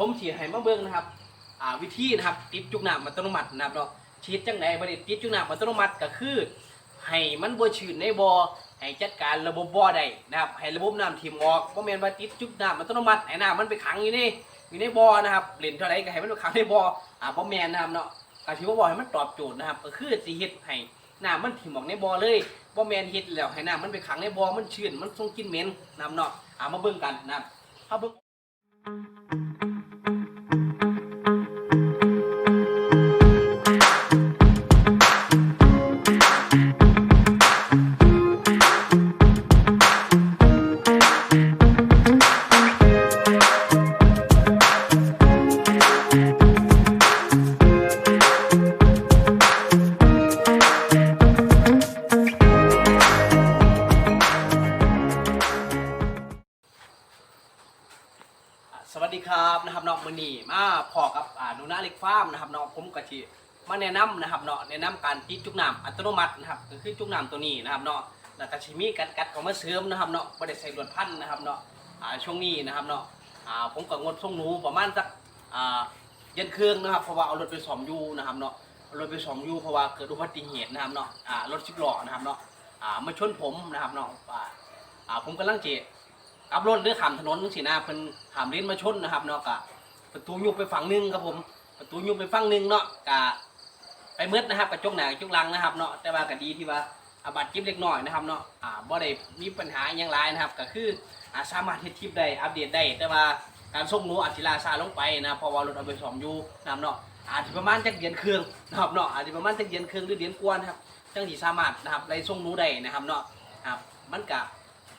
ผมสิให้มาเบิ่งนะครับอ่าวิธีนะครับติดจุกน้ำอัตโนมัตินะครับเนาะฉีดจังไดบ่ได้ติดจุกน้ำอัตโนมัติก็คือ ให้มันบ่ชื้นในบ่อให้จัดการระบบบ่อได้นะครับให้ระบบน้ำทิ่มออกบ่แม่นว่าติดจุกน้ำอัตโนมัติให้น้ำมันไปขังอยู่ในอยู่ในบ่อนะครับเล่นเท่าใดก็ให้มันไปขังในบ่ออ่าบ่แม่นนะครับเนาะก็ถือว่าบ่อให้มันตอบโจทย์นะครับ ก็คือสิเฮ็ดให้น้ำมันถิ่มออกในบ่อเลยบ่แม่นเฮ็ดแล้วให้น้ำมันไปขังในบ่อมันชื้นมันส่งกลิ่นเหม็นนะครับเนาะอ่ามาเบิ่งกันนะครับเอาเบิ่ง มาแนะนำนะครับเนาะแนะนำการติดจุกน้ำอัตโนมัตินะครับก็คือจุกน้ำตัวนี้นะครับเนาะแล้วก็ชิมีกัดกัดของมาเสริมนะครับเนาะไม่ได้ใส่ลวดพันนะครับเนาะอ่าช่วงนี้นะครับเนาะอ่าผมก็งดส่งหนูประมาณสักอ่าเย็นเครื่องนะครับเพราะว่าเอารถไปสอมอยู่นะครับเนาะรถไปสอมอยู่เพราะว่าเกิดอุบัติเหตุนะครับเนาะอ่ารถสิบล้อนะครับเนาะอ่ามาชนผมนะครับเนาะอ่าอ่าผมกำลังเจขับรถหรือขามถนนจังซี่นะเพิ่นขามเลนมาชนนะครับเนาะกะประตูยุบไปฝั่งหนึงครับผมประตูยุบไปฝั่งหนึงเนาะกะ ไปมืดนะครับกระจกหนากระจกหลังนะครับเนาะแต่ว่าก็ดีที่ว่าอาบัตเจ็บเล็กน้อยนะครับเนาะอ่าบ่ได้มีปัญหาอหยังหลายนะครับ ก็คืออ่าสามารถเฮ็ดคลิปได้อัปเดตได้ แต่ว่าการส่งหนูอาจสิลาซาลงไปนะเพราะว่ารถเอาไปซ่อมอยู่นะครับเนาะอาจจะประมาณจักเดือนครึ่งนะครับเนาะอาจจะประมาณจักเดือนครึ่งหรือเดือนกว่านะครับจังสิสามารถนะครับไล่ส่งหนูได้นะครับเนาะครับมันก็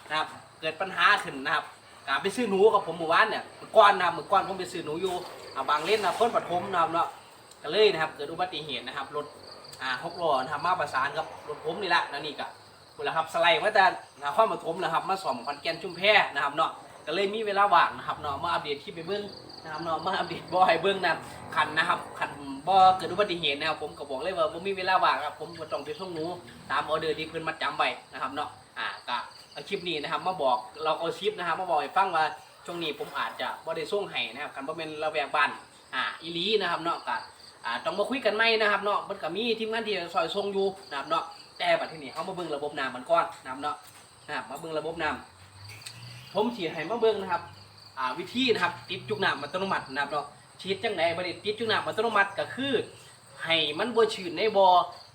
นะครับเกิดปัญหาขึ้นนะครับกาไปซื้อหนูกับผมเมื่อวานเนี่ยเมื่อก่อนนะเมื่อก่อนผมไปซื้อหนูอยู่อ่าบางเล่นนะเพ้นปฐมนะครับเนาะ ก็เลยนะครับเกิดอุบัติเหตุนะครับรถอ่าหกล้อนะครับมาประสานกับรถผมนี่แหละแล้วนี่ก็คุณละครับสไลด์มาแต่นครปฐมนะครับมาสอมขอนแก่นชุมแพนะครับเนาะก็เลยมีเวลาว่างนะครับเนาะมาอัปเดตคลิปไปเบิ้งนะครับเนาะมาอัปเดตบ่อให้เบิ้งนะครับคันนะครับคันบ่เกิดอุบัติเหตุนะครับผมก็บอกเลยว่าผมมีเวลาว่างครับผมก็ต้องไปส่งหนูตามออเดอร์ที่เพิ่นมาจำไว้นะครับเนาะอ่าก็คลิปนี้นะครับมาบอกเราเอาคลิปนะครับมาบอกให้ฟังว่าช่วงนี้ผมอาจจะบ่ได้ส่งให้นะครับคันบ่เป็นระแวกบ้านอ่าอีลีนะครับเนาะก็ อ่าต้องมาคุยกันใหม่นะครับเนาะมันก็มีทีมงานที่ซอยส่งอยู่นะครับเนาะแต่บัดทีนี้เฮามาเบิ่งระบบน้ำมันก่อนนะครับเนาะนะครับมาเบิ่งระบบน้ำผมสิให้มาเบิ่งนะครับอ่าวิธีนะครับติดจุกน้ำอัตโนมัตินะครับเนาะฉีดจังไดบ่ได้ติดจุกน้ำอัตโนมัติก็คือให้มันบ่ชื้นในบ่อ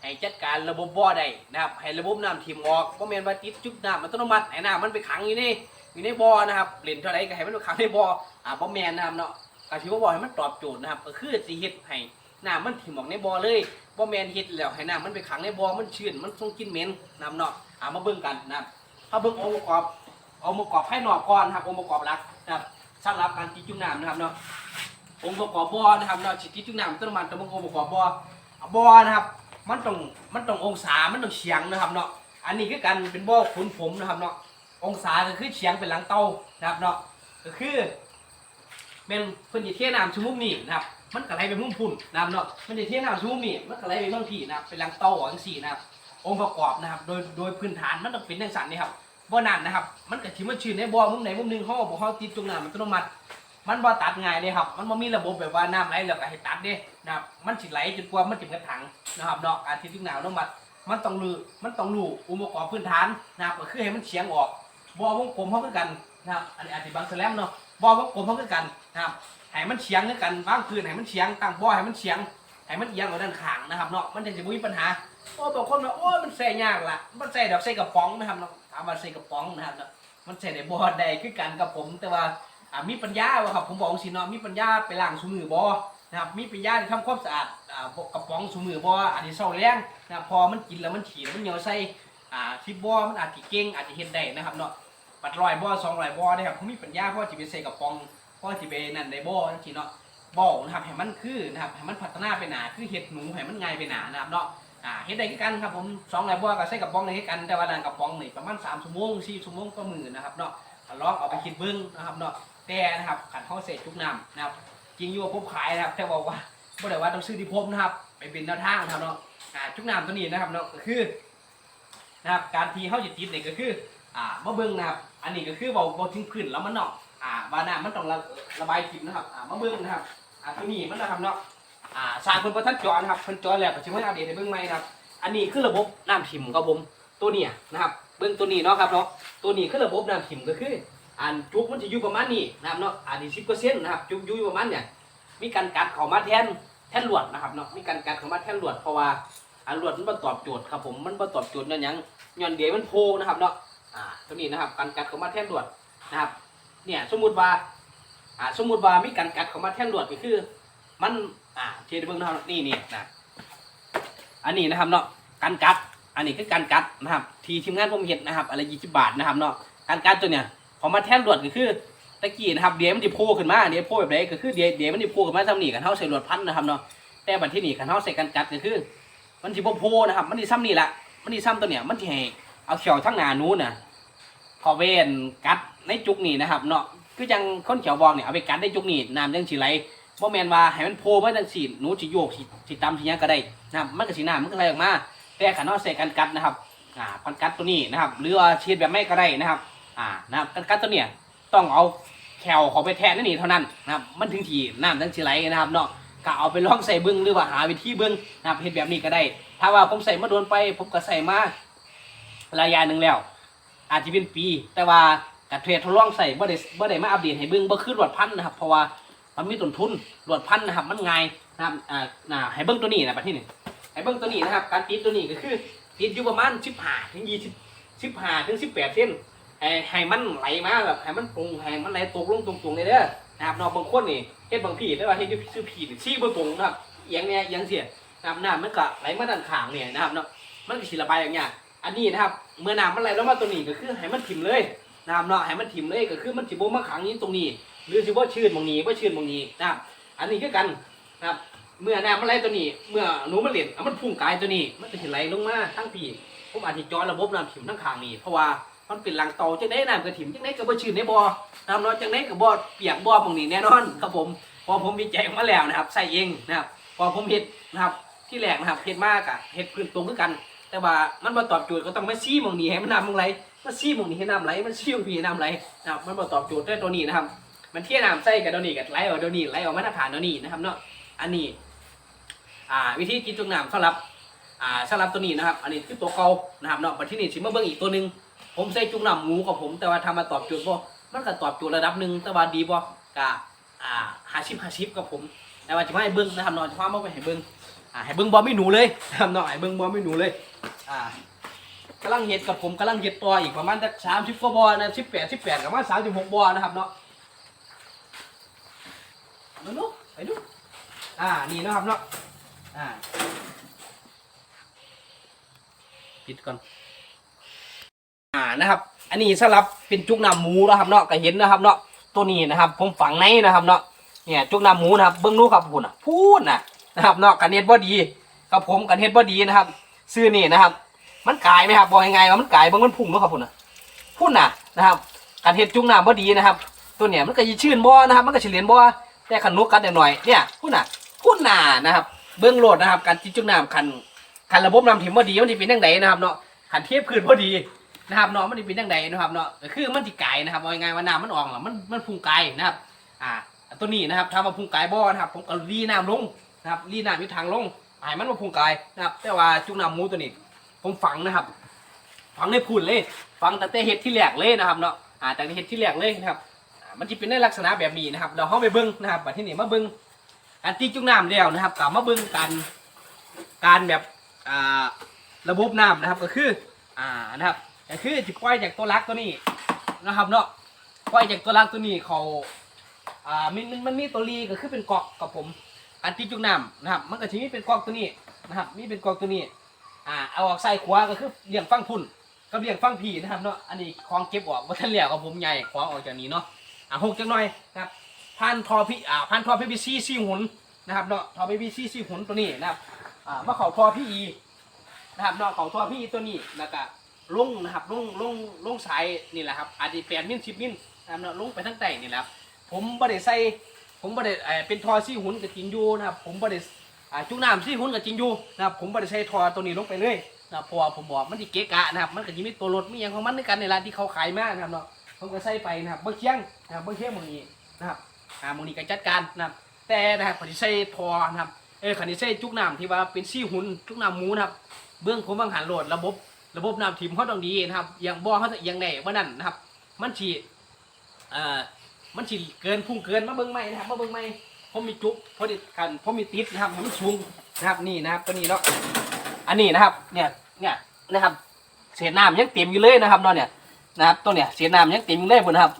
ให้จัดการระบบบ่อได้นะครับให้ระบบน้ำทิ่มออกบ่แม่นว่าติดจุกน้ำอัตโนมัติให้น้ำมันไปขังอยู่ในอยู่ในบ่อนะครับเล่นเท่าใดก็ให้มันไปขังในบ่ออ่าบ่แม่นนะครับเนาะก็ถือว่าบ่อให้มันตอบโจทย์นะครับก็คือสิเฮ็ดให้ น้ำมันถิ่มออกในบ่อเลยบ่แมนเฮ็ดแล้วให้น้ำมันไปขังในบ่อมันชื้นมันส่งกลิ่นเหม็นนะครับเนาะอ่ามาเบิ่งกันนะครับเอาเบิ่งองค์ประกอบองค์ประกอบภายนอกก่อนครับองค์ประกอบหลักนะครับสำหรับการติดจุกน้ำนะครับเนาะองค์ประกอบบ่อนะครับเราะสิทธิจุกน้ำต้นมันต้ององค์ประกอบบ่อบ่อนะครับ มันต้องมันต้ององศามันต้องเฉียงนะครับเนาะอันนี้คือการเป็นบ่อขุนผมนะครับเนาะองศาก็คือเฉียงเป็นหลังเตานะครับเนาะก็คือเป็นเพิ่นสิเทน้ำชั่วโมงนี้นะครับ มันก็ไหลไปมุมพุ่นนะครับเนาะมันสิเที่ยงน้ำชั่วโมงนี้มันก็ไหลไปบางที่นะครับเป็นหลังเตาจังซี่นะครับองค์ประกอบนะครับ โดยโดยพื้นฐานมันต้องเป็นจังซั่นนี่ครับบ่นั่นนะครับ มันก็สิมาชื้นในบ่อมุมไหนมุมหนึ่งเฮาบ่เฮาติดจุกน้ำอัตโนมัติมันบ่ตัดง่ายเลยครับ มันบ่มีระบบแบบว่าน้ำไหลแล้วก็ให้ตัดเด้นะครับ มันสิไหลจนกว่ามันถึงกระถังนะครับเนาะการที่ทุกหนาวต้องมัดมันต้องรู้มันต้องรู้องค์ประกอบพื้นฐานนะครับก็คือให้มันเฉียงออกบ่วงกลมเฮาคือกันนะครับ อันนี้อาจสิบางแสลมเนาะบ่วงกลมเฮากันนะครับ ให้มันเฉียงกันวางพื้นให้มันเฉียงตั้งบ่อให้มันเฉียงให้มันเอียงไปด้านข้างนะครับเนาะมันจะมีปัญหาโอ้บางคนว่าโอ้มันใส่ยากล่ะมันใส่ดอกใส่กระป๋องนะครับเนาะถามว่าใส่กระป๋องนะครับเนาะมันใส่ในบ่อใดคือกันกับผม แต่ว่ามีปัญญาวะครับผมบอกสิเนาะมีปัญญาไปล้างสูมือบ่อนะครับมีปัญญาที่ทำความสะอาดกระป๋องสูมือบ่ออันนี้เศร้าแรงนะครับพอมันกินแล้วมันฉี่มันเหนียวใส่ที่บ่อมันอาจจะเก่งอาจจะเฮ็ดได้นะครับเนาะปัดรอยบ่อสองรอยบ่อนะครับผมมีปัญญาพอสิไปใส่กระป๋อง พอสิไปนั่นได้บ่จังซี่เนาะบ่นะครับให้มันคือนะครับให้มันพัฒนาไปหนาคือเฮ็ดหนูให้มันง่ายไปหนานะครับเนาะอ่าเฮ็ดได้คือกันครับผมสองร้อยบ่ก็ใส่กระป๋องได้คือกันแต่ว่านั่นกระป๋องนี่ประมาณ3ชั่วโมง4ชั่วโมงต่อมื้อนะครับเนาะลองเอาไปคิดเบิ่งนะครับเนาะแต่นะครับขันเขาเศษทุกน้ำนะครับจริงอยู่ว่าผมขายนะครับแต่บอกว่าบ่ได้ว่าต้องซื้อที่ผมนะครับไปเป็นแนวทางนะครับเนาะอ่าทุกน้ำตัวนี้นะครับเนาะก็คือนะครับการที่เขาจะติดเนี่ยก็คืออ่ามาเบิ่งนะครับอันนี้ก็คือเบาเบาถึงพื้นแล้วมันเนาะ อ่าอ่าว่าน้ำมันต้องระระบายทิมนะครับอ่ามาเบิ้งนะครับอ่าตัวนี้มันนะครับเนาะอ่าสร้างเพิ่นบ่ทันจอนะครับเพิ่นจอแล้วก็สิมาอัปเดตให้เบิ่งใหม่นะครับ อันนี้คือระบบน้ำทิมครับผมตัวเนี้ยนะครับ เบิ้งตัวนี้เนาะครับเนาะตัวนี้คือระบบน้ำทิมก็คืออันจุกมันจะอยู่ประมาณนี้นะครับเนาะอันนี้10%นนะครับจุกอยู่ประมาณเนี่ยมีการกัดเข้ามาแทนแทนลวดนะครับเนาะมีการกัดเข้ามาแทนลวดเพราะว่าอันลวดมันบ่ตอบโจทย์ครับผมมันบ่ตอบโจทย์ย้อนหยังย้อนเดียวมันโพนะครับเนาะอ่าตัวนี้นะครับการกัดเข้ามาแทนลวดนะครับ เนี่ย สมมุติว่า อ่า สมมุติว่ามีการกัดเข้ามาแท่นลวดก็คือ มัน อ่าเทียบเบิ่งนะครับนี่นี่นะอันนี้นะครับเนาะการกัด อันนี้คือการกัดนะครับ ทีทีมงานผมเห็นนะครับอะไรยี่สิบบาทนะครับเนาะการกัดตัวเนี้ยพอมาแท่นลวดก็คือตะกี้นะครับเดี๋ยวมันจะโผล่ขึ้นมาเดี๋ยวโผล่แบบไหนก็คือเดี๋ยวเดี๋ยวมันจะโผล่ขึ้นมาทำหนีกันเท่าใส่ลวดพันนะครับเนาะแต่บัดที่นี่กันเท่าใส่การกัดก็คือ มันจะโผล่นะครับ มันจะซ้ำนี่ละมันจะซ้ำตัวเนี้ยมันจะเอาเขียวทั้งหนานู้นน่ะขอเวนกัด ในจุกนี่นะครับเนาะคือจังคนเขียวบอกเนี่ยเอาไปกัดในจุกนี่น้ำจังสีไหลบ่แมนว่าให้มันโผล่มาจังสีหนูสิโยกสิสิตำสิหยังก็ได้นะครับมันก็สีน้ำมันก็ไหลออกมา แต่ขันเอาใส่กันกัดนะครับอ่าพันกัดตัวนี้นะครับ หรือว่าฉีดแบบไม่ก็ได้นะครับ อ่านะครับกันกัดตัวเนี้ยต้องเอาแคลเขาไปแทนนั่นนี่เท่านั้นนะครับมันถึงทีน้ำทั้งสีไหลนะครับเนาะก็เอาไปลองใส่เบิ้องหรือว่าหาวิธีเบิ้องนะครับเห็นแบบนี้ก็ได้ ถ้าว่าผมใส่มาโดนไป ผมก็ใส่มาระยะหนึ่งแล้ว อาจจะเป็นปี แต่ว่า กัดเทรดทดลองใส่บ่ได้บ่ได้มาอัปเดตให้เบิ้งบ่คือหลวดพันธุ์นะครับ เพราะว่ามันมีต้นทุนหลวดพันธุ์นะครับ มันง่ายนะครับอ่าน่าให้เบิ้งตัวนี้นะประเทศนี้ไอ้เบื้งตัวนี้นะครับ การติดตัวนี้ก็คือติดอยู่ประมาณสิบห้าถึงยี่สิบสิบห้าถึงสิบแปดเส้นให้ให้มันไหลมาแบบให้มันตรงให้มันไหลตกลงตรงๆเลยเด้อนะครับนอกบางคนนี่เฮ็ดบางผีแต่ว่าเฮ็ดอยู่ชื่อผีชี้บ่ตรงนะครับเอียงเนี่ยเอียงเสียนะครับน้ำมันก็ไหลมาด้านข้างเนี่ยนะครับเนาะมันก็สิระบายอย่างเงี้ยอันนี้นะครับ เมื่อน้ำมันไหลลงมาตัวนี้ก็คือให้มันถิ่มเลย นะครับเนาะให้มันถิ่มเลยก็คือมันสิบ่มาขังนี้ตรงนี้ หรือสิบ่ชื้นบางนี้บ่ชื้นบางนี้นะครับอันนี้คือกันนะครับเมื่อน้ำมันไหลตัวนี้ เมื่อหนูมันเหรียญเอามันพุ่งกายตัวนี้ มันจะเห็นไหลลงมาทั้งปีผมอาจจะจอระบบน้ำถิ่มทั้งข้างนี้เพราะว่ามันเป็นหลังเตาจังได้น้ำกระถิ่มจังได้กระบ่ชื้นในบ่อน้ำร้อนจังได้กระบ่เปียกบ่อตรงนี้แน่นอนครับผมพอผมมีใจมาแล้วนะครับใส่เองนะครับพอผมเห็ดนะครับที่แรกนะครับเห็ดมากอะเห็ดพื้นตรงคือกัน แต่ว่ามันมาตอบโจทย์ก็ต้องมาซี่มองนี้ให้มันน้ำมันไหล มาซี่มองนี้ให้น้ำไหลมันซี่มองนี้น้ำไหลนะครับมันมาตอบโจทย์ได้ตัวนี้นะครับ มันเที่ยน้ำใส่กับตัวนี้กับไหลออกตัวนี้ไหลออกมาตรฐานตัวนี้นะครับเนาะอันนี้อ่าวิธีกินจุกน้ำสำหรับอ่าสำหรับตัวนี้นะครับ อันนี้คือตัวเกานะครับเนาะมาที่นี่ชิมาเบิ้งอีกตัวหนึ่งผมใส่จุกน้ำหมูกับผม แต่ว่าทำมาตอบโจทย์บ่มันก็ตอบโจทย์ระดับหนึ่งแต่ว่าดีบ่กะอ่าหาชิปหาชิปกับผมแต่ว่าจะมาให้เบิ้งนะครับเนาะจะพามาไปให้เบิ้งอ่าให้เบิ้งบอไม่หนูเลยนะครับเนาะให้เบิ้งบอไม่หนูเลยอ่า กำลังเห็ดกับผมกำลังเห็ดตัวอีกประมาณสักสามสิบกว่าบอนะสิบแปดสิบแปดกับว่าสามสิบหกบอนะครับเนาะมาดูไปดูอ่านี่นะครับเนาะอ่าปิดก่อนอ่านะครับ อันนี้สลับเป็นจุกน้ำหมูนะครับเนาะก็เห็นนะครับเนาะตัวนี้นะครับ ผมฝังในนะครับเนาะเนี่ยจุกน้ำหมูนะครับเบิ้งนู้ครับพูดนะพูดนะนะครับเนาะกันเฮ็ดบ่ดีกับผมกันเฮ็ดบ่ดีนะครับ ซื้อนี่นะครับ มันกลายไหมครับบอกยังไงว่ามันกลายเบิ้งมันพุ่งเนาะครับพูดนะพูดนะนะครับกันเฮ็ดจุกน้ำบ่ดีนะครับ ตัวเนี่ยมันก็ยีชื่นบ่นะครับ มันก็เฉลียนบ่แต่ขันนุกกันหน่อยเนี่ยพูดนะพูดนานะครับ เบื้องโหลดนะครับ การจิจุกน้ำคันคันระบบน้ำถิ่มพอดีมันจะเป็นยังไงนะครับเนาะคันเทียบคืนพอดีนะครับเนาะมันจะเป็นยังไงนะครับเนาะคือมันจะไกลนะครับว่ายังไงว่าน้ำมันออกหรอมันมันพุ่งไกลนะครับ อ่าตัวนี้นะครับถ้ามาพุ่งไกลบ่อนะครับ ผมก็รีน้ำลงนะครับรีน้ำอยู่ทางลงให้มันมาพุ่งไกลนะครับ แต่ว่าจุกน้ำมูตัวนี้ ผมฝังนะครับ ฝังในพุ่นเลย ฝังตั้งแต่เห็ดที่แหลกเลยนะครับเนาะอ่าตั้งแต่เห็ดที่แหลกเลยนะครับอ่ามันจะเป็นในลักษณะแบบนี้นะครับ เราเข้าไปเบิ้งนะครับบัดที่นี่มาเบิ้งการตีจุกน้ำแล้วนะครับกลับมาเบิ่งกันการแบบอ่าระบบน้ำนะครับก็คืออ่านะครับก็คือจะปล่อยจากตัวรักตัวนี้นะครับเนาะปล่อยจากตัวรักตัวนี้เขาอ่ามันมันมีตัวรีก็คือเป็นกอกกับผมการตีจุกน้ำนะครับ มันก็จะมีเป็นกอกตัวนี้นะครับมีเป็นกอกตัวนี้ อ่าเอาออกใส่ขวาก็คือเลี้ยงฟังพุ่นกับเลี้ยงฟังผีนะครับเนาะอันนี้คลองเก็บออกว่าท่านเลี่ยวกับผมใหญ่คลองออกจากนี้เนาะอ่าหกจังหน่อยครับพันทอพี่อ่าพันทอพี่พีซีซี่หุนนะครับเนาะทอพี่พีซีซี่หุนตัวนี้นะครับอ่ามาเขาทอพี่อีนะครับเนาะเขาทอพี่อีตัวนี้แล้วก็ลงนะครับลงลงลงสายนี่แหละครับอาจจะแปดมิลสิบมิลนะครับเนาะลงไปทั้งใต้นี่แหละครับผมบ่ได้ใส่ผมบ่ได้เอ่อเป็นทอซี่หุนกับจิงยูนะครับผมบ่ได้ อ่าจุกน้ำซี่หุนกับจิงยูนะครับผมบ่ได้ใส่ทอตัวนี้ลงไปเลยนะเพราะว่าผมบอกมันจะเกะกะนะครับมันก็จะมีตัวรถมีอย่างของมันด้วยกันในร้านที่เขาขายมากนะครับเนาะผมก็ใส่ไปนะครับเบิ้งเคียงนะครับเบิ้งเคียงหมองนี้นะครับอ่าหมองนี้ก็จัดการนะครับแต่นะครับขันที่ใส่พอนะครับเออขันที่ใส่จุกน้ำที่ว่าเป็นซี่หุ่นจุกน้ำหมูนะครับเบื้องผมบางหันโหลดระบบระบบน้ำทิมเขาต้องดีนะครับอย่างบ่อเขาจะเอียงได้ว่านั่นนะครับ มันฉีเอ่อมันฉีดเกินพุ่งเกินมาเบิ้งใหม่นะครับมาเบิ้งใหม่ ผมมีจุกพอดีกันผมมีติดนะครับผมสูงนะครับนี่นะครับตัวนี้เนาะอันนี้นะครับ เนี่ยเนี่ยนะครับ เศษน้ำยังเต็มอยู่เลยนะครับเนาะเนี่ยนะครับตัวเนี่ยเศษน้ำยังเต็มอยู่เลยบนนะครับ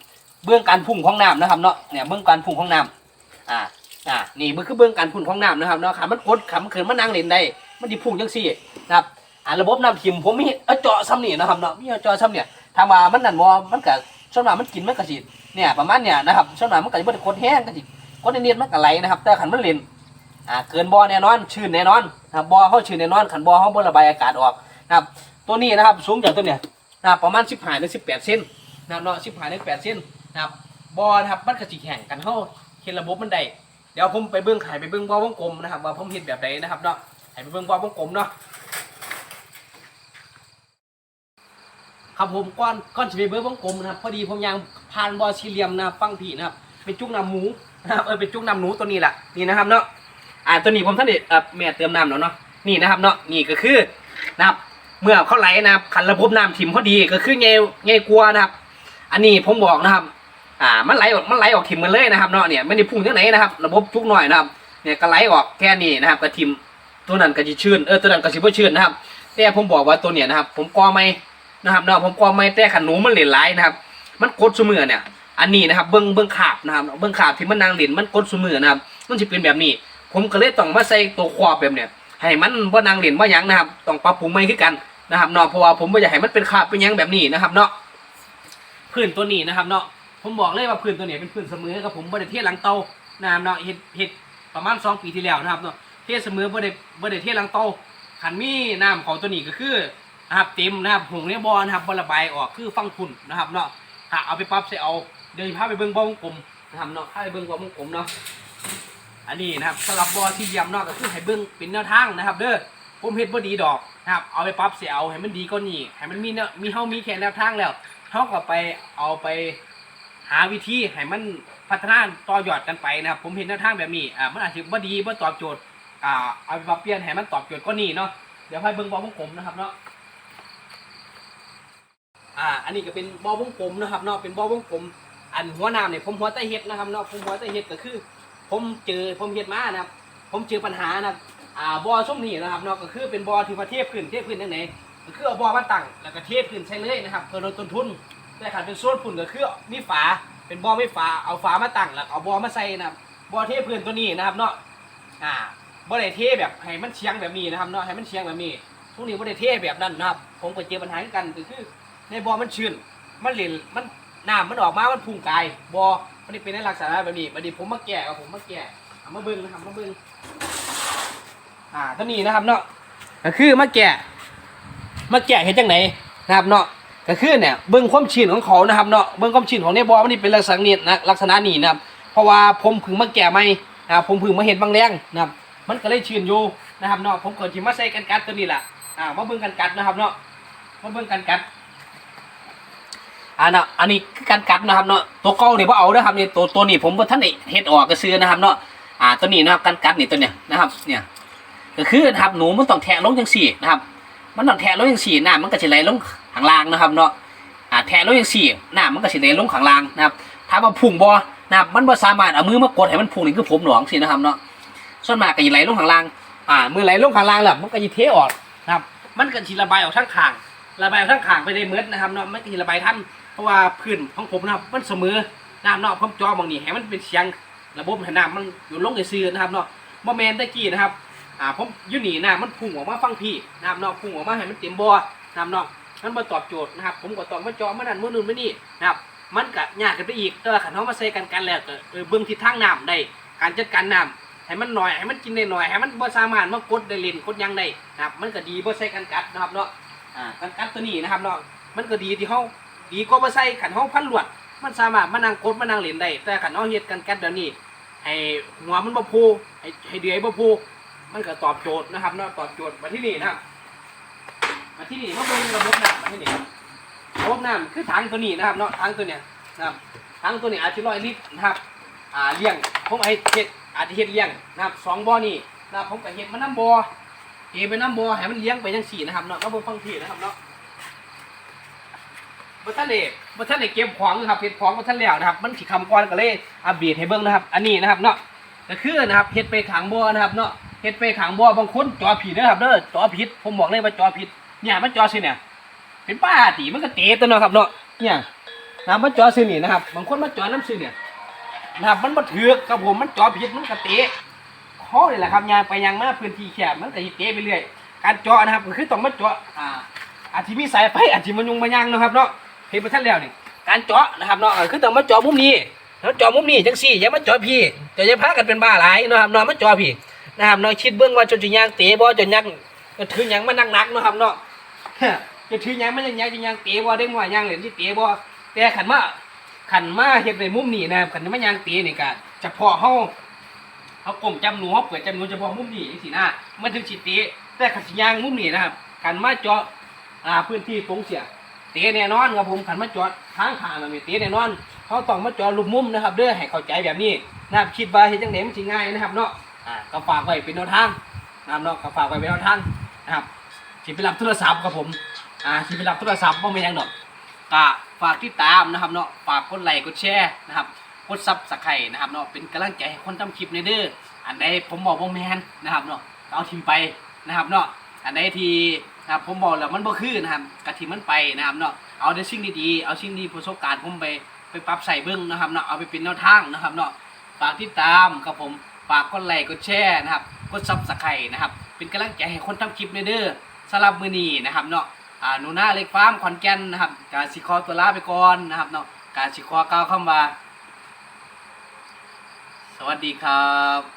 เบื้องการพุ่งของน้ำนะครับเนาะเนี่ยเบื้องการพุ่งของน้ำอ่าอ่านี่มันคือเบื้องการพุ่งของน้ำนะครับเนาะขามันกดขามันเขินมันนั่งเล่นได้มันดิพุ่งจังซี่นะครับอ่าระบบน้ำทิมผมมีเอาเจาะซ้ำนี่นะครับเนาะมีเจาะซ้ำเนี่ยทางมามันนั่นบ่มันก็ส่วงหนมามันกินมันก็สิเนี่ยประมาณเนี่ยนะครับส่วงหนมามันก็สิบ่ได้กดแห้งก็สิ กดเนียนๆมันก็ไหลนะครับ แต่ขันมันเล่นอ่าเกินบ่อแน่นอนชื้นแน่นอนนะครับบ่อเขาชื้นแน่นอนขันบ่อเขาบระบายอากาศออกนะครับ ตัวนี้นะครับสูงจากตัวเนี่ยนะครับประมาณ15ถึง18เซนนะครับเนาะ15ถึง8เซนนะครับบ่อนะครับมันก็สิแข่งกันเฮาเฮ็ดระบบมันได้เดี๋ยวผมไปเบิ่งไข่ไปเบิ่งบ่อวงกลมนะครับว่าผมเฮ็ดแบบใดนะครับเนาะให้ไปเบิ่งบ่อวงกลมเนาะครับผมก้อนก้อนสิไปเบิ่งวงกลมนะครับพอดีผมยังผ่านบ่อสี่เหลี่ยมนะฟังผีนะครับเป็นจุกน้ำหมู นะครับเออเป็นจุกน้ำหนูตัวนี้แหละนี่นะครับเนาะอ่าตัวนี้ผมท่านเด็ดเอ่อแม่เติมน้ำแล้วเนาะนี่นะครับเนาะนี่ก็คือนะครับเมื่อเขาไหลนะครับขันระบบน้ำถิ่มเขาดีก็คือไงไงกลัวนะครับ อันนี้ผมบอกนะครับ อ่ามันไหลออกมันไหลออกถิ่มมันเลยนะครับเนาะเนี่ยไม่ได้พุ่งที่ไหนนะครับ ระบบทุกหน่อยนะครับเนี่ยก็ไหลออกแค่นี้นะครับก็ถิ่มตัวนั้นก็จะชื้นเออตัวนั้นก็สิบชื้นนะครับแต่ผมบอกว่าตัวเนี่ยนะครับ ผมกอไม่นะครับเนาะผมกอไม่แต่ขันหนูมันเหลนไหลนะครับ มันกดสมือเนี่ย อันนี้นะครับเบิ้งเบิ้งขาบนะครับเบิ้งขาบที่มันนางเหลนมันกดสมือนะครับ มันจะเป็นแบบนี้ ผมก็เลยต้องมาใส่ตัวควบแบบเนี่ยให้มันว่านางเหลนว่ายังนะครับต้องปรับปรุงใหม่ขึ้นกันนะครับเนาะเพราะว่าผมไม่อยากให้มันเป็นขาบเป็นยังแบบนี้นะครับเนาะพื้นตัวนี้นะครับเนาะผมบอกเลยว่าพื้นตัวนี้เป็นพื้นเสมอกับผมบริเทศหลังเตานะครับเนาะเห็ดเห็ดประมาณสองปีที่แล้วนะครับเนาะเทศเสมอบริบริเทศหลังเตาขันมีน้ำของตัวนี้ก็คือนะครับเต็มนะครับหงในบ่อนะครับบระบายออกคือฟังคุณนะครับเนาะถ้าเอาไปปรับใส่เอา เดินพาไปเบิ้งบ่อวงกลมนะครับเนาะพาไปเบิ้งบ่อวงกลมเนาะอันนี้นะครับสำหรับบ่อที่ยำเนาะก็คือให้เบิ้งเป็นแนวทางนะครับ เด้อผมเฮ็ดบ่ดีดอกนะครับ เอาไปปรับเสียเอาให้มันดีกว่านี้ให้มันมีเนาะมีเฮามีแค่แนวทางแล้วเฮาก็ไปเอาไปหาวิธีให้มันพัฒนาต่อยอดกันไปนะครับ ผมเห็นแนวทางแบบนี้อ่ามันอาจจะบ่ดีบ่ตอบโจทย์อ่าเอาไปปรับเปลี่ยนให้มันตอบโจทย์กว่านี้เนาะเดี๋ยวให้เบิ่งบอลวงกลมนะครับเนาะอ่า อันนี้ก็เป็นบอลวงกลมนะครับเนาะ เป็นบอลวงกลม อันหัวน้ำเนี่ยผมหัวใต้เฮ็ดนะครับเนาะผมหัวใต้เฮ็ดก็คือ ผมเจอผมเฮ็ดมานะครับ ผมเจอปัญหานะครับอ่าบ่อส้มนี่นะครับเนาะก็คือเป็นบ่อที่ว่าเทพื้นเทพื้นจังไหนก็คือเอาบ่อมาตั้งแล้วก็เทพื้นใช้เลยนะครับเพื่อลดต้นทุนแต่ขันเป็นโซนฝุ่นก็คือมีฝาเป็นบ่อไม่ฝาเอาฝามาตั้งแล้วเอาบ่อมาใส่นะครับบ่อเทพื้นตัวนี้นะครับเนาะอ่าบ่ได้เทแบบให้มันเฉียงแบบนี้นะครับเนาะให้มันเฉียงแบบนี้ทุกนี้บ่ได้เทแบบนั้นนะครับ ผมก็เจอปัญหาเหมือนกันก็คือ ในบ่อมันชื้นมันเหลนมัน น้ำมันออกมา มันพุ่งกายบ่อมันนี่เป็นในลักษณะแบบนี้บัดนี้ผมมาแก้ครับผมมาแก้เอามาเบิ่งนะครับมาเบิ่งอ่าตัวนี้นะครับเนาะก็คือมาแกะมาแกะเห็นจังไหนนะครับเนาะก็คือเนี่ยเบิ้งความชื้นของเขานะครับเนาะเบิ้งความชื้นของในบ่อมันนี่เป็นลักษณะนี้นะลักษณะนี้นะครับ เพราะว่าผมพึ่งมาแกะใหม่นะครับผมพึ่งมาเห็นบางแรงนะครับ มันก็เลยชื้นอยู่นะครับเนาะผมเกิดที่มาใส่กันกัดตัวนี้แหละอ่ามาเบิ้งกันกัดนะครับเนาะมาเบิ้งกันกัด อ่าเนาะอันนี้คือการกัดนะครับเนาะตัวเก่าเนี่ยว่าเอาเด้ครับเนี่ยตัวตัวนี้ผมว่าท่านเฮ็ดออกก็ซื้อนะครับเนาะอ่าตัวนี้นะครับการกัดนี่ตัวเนี้ยนะครับเนี่ยก็คือนะครับหนูมันต้องแทะลงจังสี่นะครับ มันต้องแทะลงจังสี่หน้ำมันก็จะไหลลงข้างล่างนะครับเนาะอ่าแทะลงจังสี่หน้ำมันก็จะไหลลงข้างล่างนะครับถ้าว่าพุ่งบ่นะครับมันบ่สามารถเอามือมากดให้มันพุ่งนี่คือผมหลวงสินะครับเนาะส่วนมากก็จะไหลลงข้างล่างอ่ามือไหลลงข้างล่างแล้วมันก็จะเทออกนะครับ มันก็จะระบายออกทั้งข้างระบายออกทั้งข้างไปได้เมืดนะครับเนาะมันก็จะระบายทัน เพราะว่าพื้นของผมนะครับมันเสมอน้ำเนาะผมจอบางนี่ให้มันเป็นเสียงระบบให้น้ำมันอยู่ลงในซื่อนะครับเนาะบ่แมนตะกี้นะครับอ่าผมยู่นี่นะมันพุ่งออกมาฟังพี่น้ำนอกพุ่งออกมาให้มันเต็มบ่อน้ำนอกมันมาตอบโจทย์นะครับ ผมก็ต้องมาจอมานั่นมื่อนู่นมื่อนี่นะครับมันก็ยากกันไปอีกแต่ว่าขันเขามาใส่กันกันแล้วก็เออเบื้องทิศทางน้ำได้การจัดการน้ำให้มันหน่อยให้มันกินได้หน่อยให้มันบ่สามารถมากดได้เล่นกดยังได้นะครับ มันก็ดีบ่ใส่กันกัดนะครับเนาะอ่ากันกัดตัวนี้นะครับเนาะมันก็ดีที่เขา ดีก็บ่ใส่ขันเขาพันลวด มันสามารถมานั่งกดมานั่งเล่นได้ แต่ขันเขาเฮ็ดกันกัดเดี๋ยวนี้ให้หัวมันบ่พูให้ให้เดือยบ่พูมันก็ตอบโจทย์นะครับเนาะตอบโจทย์มาที่นี่นะมาที่นี่มาเบิ่งระบบน้ำมาที่นี่ระบบน้ำคือถังตัวนี้นะครับเนาะถังตัวเนี้ยนะครับถังตัวนี้อาจจะร้อยลิตรนะครับอ่าเลี้ยงผมไอ้เฮ็ดอาจจะเฮ็ดเลี้ยงนะครับสองบ่อนี่นะครับผมก็เฮ็ดมาน้ำบ่อเฮ็ดไปน้ำบ่อให้มันเลี้ยงไปจังสี่นะครับเนาะก็เบิ่งฟังพี่นะครับเนาะ บ่ทันได้บ่ทันได้เก็บของนะครับเฮ็ดของบ่ทันแล้วนะครับ มันสิคำก่อนก็เลยอัปเดตให้เบิ่งนะครับ อันนี้นะครับเนาะก็คือนะครับเฮ็ดไปขังบ่อนะครับเนาะเฮ็ดไปขังบ่อบางคนจอผิดนะครับเด้อจอผิดผมบอกเลยว่าจอผิดเนี่ยมันจอสิเนี่ยเป็นป้าตีมันก็เตะตัวเนาะครับเนาะเนี่ยนะมันจอซื้อนี่นะครับบางคนมันจอน้ำซื้อเนี่ยนะครับมันมาเถือกครับผมมันจอผิดมันก็เตะเขาเลยแหละครับยางไปยางมาพื้นที่แคบมันก็สิเตะไปเรื่อยการจาะนะครับก็คือต้องมาจาะอ่าอาจจะมีสายไฟอาจจะมันยุงมันยางนะครับเนาะ เห็นไปท่านแล้วนี่การเจาะนะครับเนาะคือต้องมาเจาะมุมนี้แล้วเจาะมุมนี้จังสี่อย่ามาเจาะพี่จะอย่าพากันเป็นบ้าหลายนะครับเนาะมาเจาะพี่นะครับเนาะคิดเบื้องว่าจนจะยางเตะบ่จนยางก็ถือยังมันหนักๆนะครับเนาะจะถือยังมันยังยังจะยังเตะบ่ได้บ่ยังเหรียญที่เตะบ่แต่ขันมาขันมาเฮ็ดในมุมนี้นะครับขันมายังเตะนี่ก็เฉพาะเฮาเฮากลมจำหนูเฮาเปิดจำหนูเฉพาะมุมนี้จังซี่นะมันถึงสิเตะแต่ขันยางมุมนี้นะครับขันมาเจาะอ่าพื้นที่ตรงเสีย ตะแน่นอนครับผมขันมาจาะทางขางมันมีเตะแน่นอนเขาต้องมาจาะรูปมุมนะครับเด้อให้เข้าใจแบบนี้นะครับคิดว่าเฮ็ดจังได๋มันสิง่ายนะครับเนาะอ่าก็ฝากไว้เป็นแนวทางนะครับเนาะก็ฝากไว้เป็นแนวทางนะครับสิไปรับโทรศัพท์ครับผมอ่าที่ไปรับโทรศัพท์บ่แม่นหยังดอกก็ฝากติดตามนะครับเนาะฝากกดไลค์กดแชร์นะครับกดซับสไครต์นะครับเนาะเป็นกำลังใจให้คนทำคลิปในเด้ออันใดผมบอกบ่แม่นนะครับเนาะเอาทิมไปนะครับเนาะอันใดที่ นะครับผมบอกแล้วมันบ่คือนะครับก็ทิมันไปนะครับเนาะเอาแต่สิ่งดีๆเอาสิ่งดีประสบการณ์ผมไปไปปรับใส่เบิ่งนะครับเนาะเอาไปเป็นแนวทางนะครับเนาะฝากติดตามครับผมฝากกดไลค์กดแชร์นะครับกดซับสไครต์นะครับ เป็นกำลังใจให้คนทำคลิปในเด้อสำหรับมือนี้นะครับเนาะอ่าหนูหน้าเล็กฟาร์มขอนแก่นนะครับ การสิคอตัวลาไปก่อนนะครับเนาะการสิคอกล่าวคำว่าสวัสดีครับ